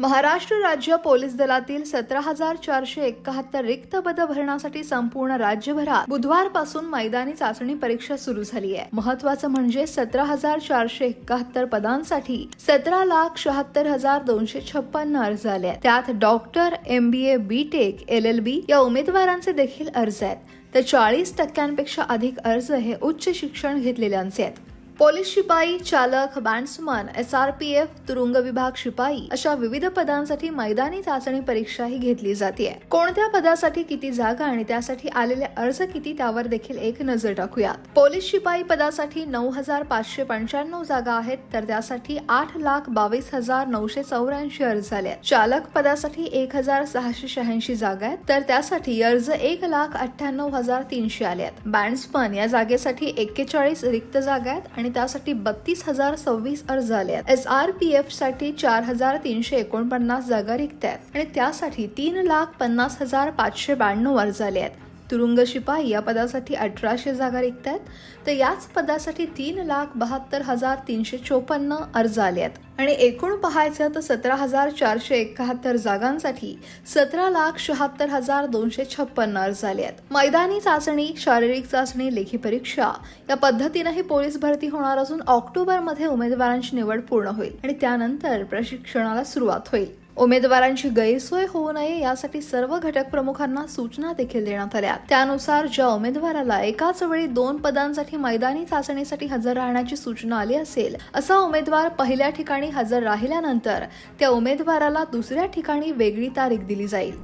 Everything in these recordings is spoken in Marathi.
महाराष्ट्र राज्य पोलीस दलातील सतरा हजार चारशे एकाहत्तर रिक्त पद भरण्यासाठी संपूर्ण राज्यभरात बुधवारपासून मैदानी चाचणी परीक्षा सुरू झाली आहे. महत्वाचं म्हणजे सतरा हजार चारशे एकाहत्तर पदांसाठी सतरा लाख शहात्तर हजार दोनशे छप्पन्न अर्ज आले आहेत. त्यात doctor M B A B Tech L L B या उमेदवारांचे देखील अर्ज आहेत. तर चाळीस टक्क्यांपेक्षा अधिक अर्ज हे उच्च शिक्षण घेतलेल्यांचे आहेत. पोलीस शिपाई चालक bandsman S R P F तुरुंग विभाग शिपाई अशा विविध पदांसाठी मैदानी चाचणी परीक्षा ही घेतली जाते. कोणत्या पदासाठी किती जागा आणि त्यासाठी आलेले अर्ज किती त्यावर देखील एक नजर टाकूयात. पोलीस शिपाई पदासाठी नऊ हजार पाचशे पंच्याण्णव जागा आहेत तर त्यासाठी आठ लाख बावीस हजार नऊशे चौऱ्याऐंशी अर्ज आले आहेत. चालक पदासाठी एक हजार सहाशे शहाऐंशी जागा आहेत तर त्यासाठी अर्ज एक लाख अठ्ठ्याण्णव हजार तीनशे आले आहेत. बँड्समन या जागेसाठी एक्केचाळीस रिक्त जागा आहेत आणि त्यासाठी बत्तीस हजार सव्वीस अर्ज आले आहेत. एस आर पी एफसाठी चार हजार तीनशे एकोणपन्नास जागा रिक्त आहेत. आणि त्यासाठी तीन लाख पन्नास हजार पाचशे ब्याण्णव अर्ज आले आहेत. तुरुंग शिपाई या पदासाठी अठराशे जागा रिक्त आहेत तर याच पदासाठी तीन लाख बहात्तर हजार तीनशे चोपन्न अर्ज आले आहेत आणि एकूण पाहायचं तर सतरा हजार चारशे एकाहत्तर जागांसाठी सतरा लाख शहात्तर हजार दोनशे छप्पन्न अर्ज आले आहेत मैदानी चाचणी शारीरिक चाचणी लेखी परीक्षा या पद्धतीनंही पोलीस भरती होणार असून ऑक्टोबरमध्ये उमेदवारांची निवड पूर्ण होईल आणि त्यानंतर प्रशिक्षणाला सुरुवात होईल. उमेदवारांची गैरसोय होऊ नये यासाठी सर्व घटक प्रमुखांना सूचना देखील देण्यात आल्या. त्यानुसार ज्या उमेदवाराला एकाच वेळी दोन पदांसाठी मैदानी चाचणीसाठी हजर राहण्याची सूचना आली असेल असा उमेदवार पहिल्या ठिकाणी हजर राहिल्यानंतर त्या उमेदवाराला दुसऱ्या ठिकाणी वेगळी तारीख दिली जाईल.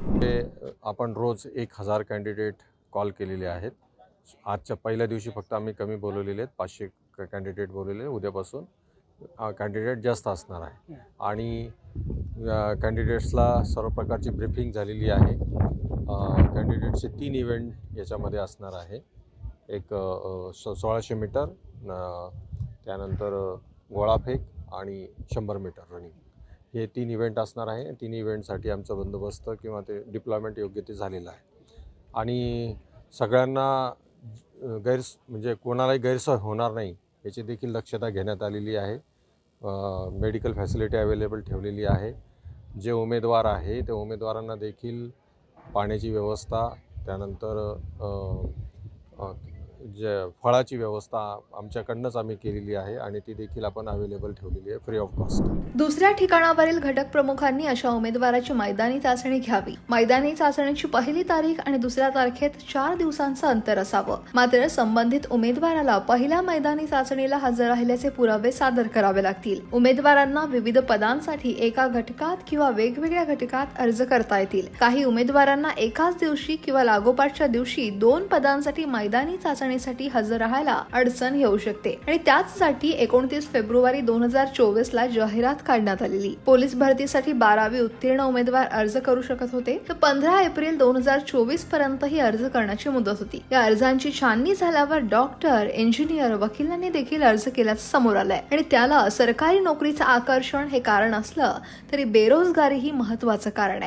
आपण रोज एक हजार कॅन्डिडेट कॉल केलेले आहेत. आजच्या पहिल्या दिवशी फक्त आम्ही कमी बोलवलेले आहेत पाचशे कॅन्डिडेट बोलवलेले आहेत. उद्यापासून कॅन्डिडेट जास्त असणार आहे. आणि कॅन्डिडेट्सला सर्व प्रकारची ब्रिफिंग झालेली आहे. कॅन्डिडेटचे तीन इव्हेंट याच्यामध्ये असणार आहे. एक सो सोळाशे मीटर त्यानंतर गोळाफेक आणि शंभर मीटर रनिंग हे तीन इव्हेंट असणार आहे. तीन इव्हेंटसाठी आमचा बंदोबस्त किंवा ते डिप्लॉयमेंट योग्य ते झालेलं आहे. आणि सगळ्यांना गैरस गैर म्हणजे कोणालाही गैरसोय होणार नाही याची देखील दक्षता घेण्यात आलेली आहे. मेडिकल फॅसिलिटी अवेलेबल ठेवलेली आहे. जे उमेदवार आहे त्या उमेदवारांना देखील पाण्याची व्यवस्था त्यानंतर ज फळाची व्यवस्था आमच्याकडनंच आम्ही केलेली आहे आणि ती देखील आपण अवेलेबल ठेवलेली आहे फ्री ऑफ कॉस्ट दुसऱ्या ठिकाणावरील घटक प्रमुखांनी अशा उमेदवाराची मैदानी चाचणी घ्यावी. मैदानी चाचणीची पहिली तारीख आणि दुसऱ्या तारखेत चार दिवसांचं अंतर असावं. मात्र संबंधित उमेदवाराला पहिल्या मैदानी चाचणीला हजर राहिल्याचे पुरावे सादर करावे लागतील. उमेदवारांना विविध पदांसाठी एका घटकात किंवा वेगवेगळ्या घटकात अर्ज करता येतील. काही उमेदवारांना एकाच दिवशी किंवा लागोपाठच्या दिवशी दोन पदांसाठी मैदानी चाचणी चाचणीसाठी हजर राहायला अडचण येऊ शकते. आणि त्याचसाठी एकोणतीस फेब्रुवारी दोन हजार चोवीस ला जाहिरात काढण्यात आलेली. पोलीस भरतीसाठी बारावी उत्तीर्ण उमेदवार अर्ज करू शकत होते. तर पंधरा एप्रिल दोन हजार चोवीसपर्यंत ही अर्ज करण्याची मुदत होती. या अर्जांची छाननी झाल्यावर डॉक्टर इंजिनियर वकिलांनी देखील अर्ज केल्याचं समोर आलंय. आणि त्याला सरकारी नोकरीचं आकर्षण हे कारण असलं तरी बेरोजगारी ही महत्वाचं कारण आहे.